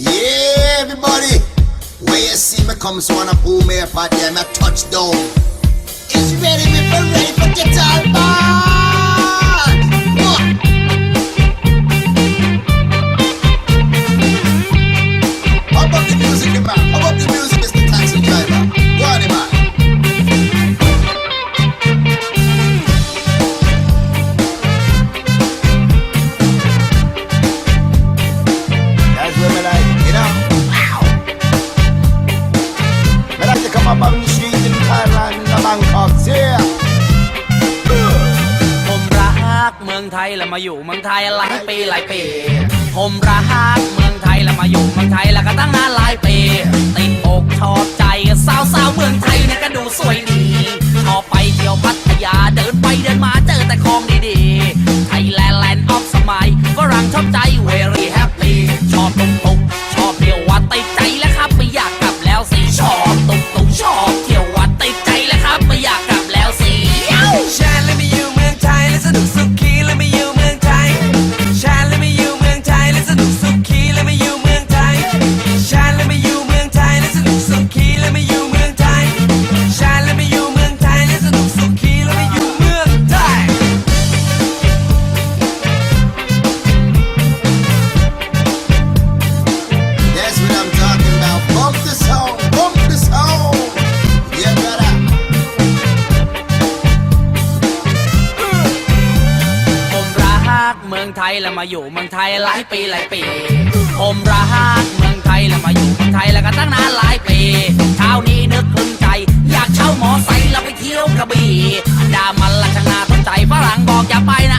Yeah, everybody. Where you see me come, so wanna pull me up at them, I touchdown. It's ready, me for ready for guitar band. มาอยู่เมืองไทยหลายปีหลายปี ผมรักเมืองไทยแล้วมาอยู่เมืองไทยแล้วก็ตั้งนานหลายปี ติดอกชอบใจสาวสาวเมืองไทยเนี่ยก็ดูสวยดี ยแล้วมาอยู่เมืองไทยหลายปีหลายปี ผมรักเมืองไทยแล้วมาอยู่เมืองไทยแล้วก็ตั้งนานหลายปี เช้านี้นึกพึงใจ อยากเช่าหมอไซค์แล้วไปเที่ยวกระบี่ดามันละช่างน่าสนใจฝรั่งบอกอย่าไปนะ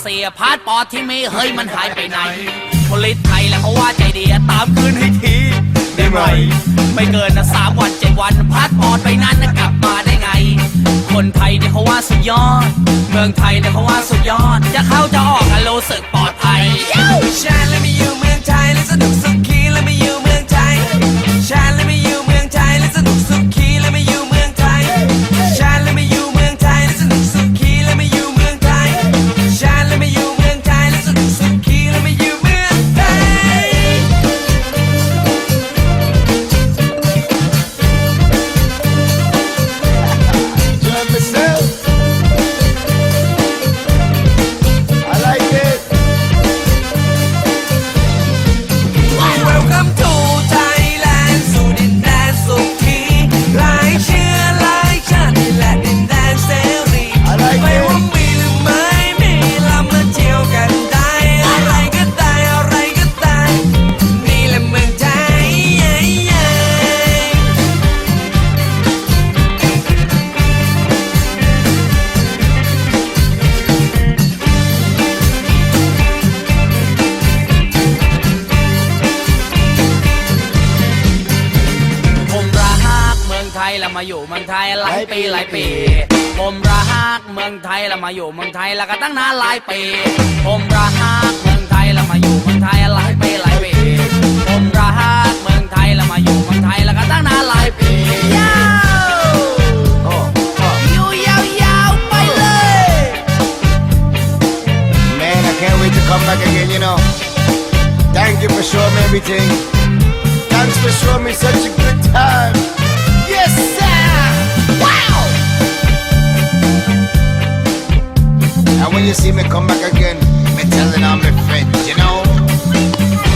เสียพาสปอร์ตที่มีเฮ้ยมันหายไปไหนพลิตไทยแล้วเขาว่าใจดีตามคืนให้ทีได้ไหมไม่เกินนะสามวันเจ็ดวันพาสปอร์ตไปนั้นนะกลับมาได้ไง คนไทยเนี่ยเขาว่าสุดยอด เมืองไทยเนี่ยเขาว่าสุดยอด จะเข้าจะออกอะรู้สึกปลอดภัยชาและมีอยู่เมืองไท แล้วมาอยู่เมืองไทยหลายปีหลายปี ผมรักเมืองไทยแล้วมาอยู่เมืองไทยแล้วก็ตั้งนานหลายปี ผมรักเมืองไทยแล้วมาอยู่เมืองไทยหลายปีหลายปี ผมรักเมืองไทยแล้วมาอยู่เมืองไทยแล้วก็ตั้งนานหลายปียาว Oh, oh. อยู่ยาวๆไปเลย Man, I can't wait to come back again, you know. Thank you for showing me everything. Thanks for showing me such a good time. when you see me come back again, me telling all my friends, you know.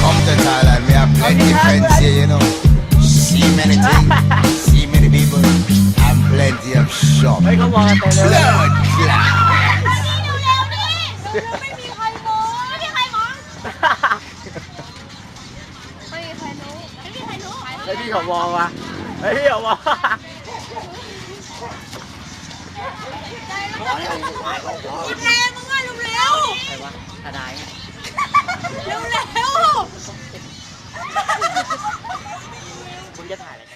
Come to Thailand, we have plenty friends here, you know. See many things, see many people, and plenty of shop. เฮ้ยเขามองกันเต็มเลย Blood clot. ไม่มีใครมองไม่มีใครมองไม่มีใครรู้ไม่มีใครรู้ เฮ้ยพี่เขามองว่ะเฮ้ยพี่เขามอง อีแพรมึงอะเร็วเร็วใครวะทนายเร็วเร็ว คุณจะถ่ายอะไรกัน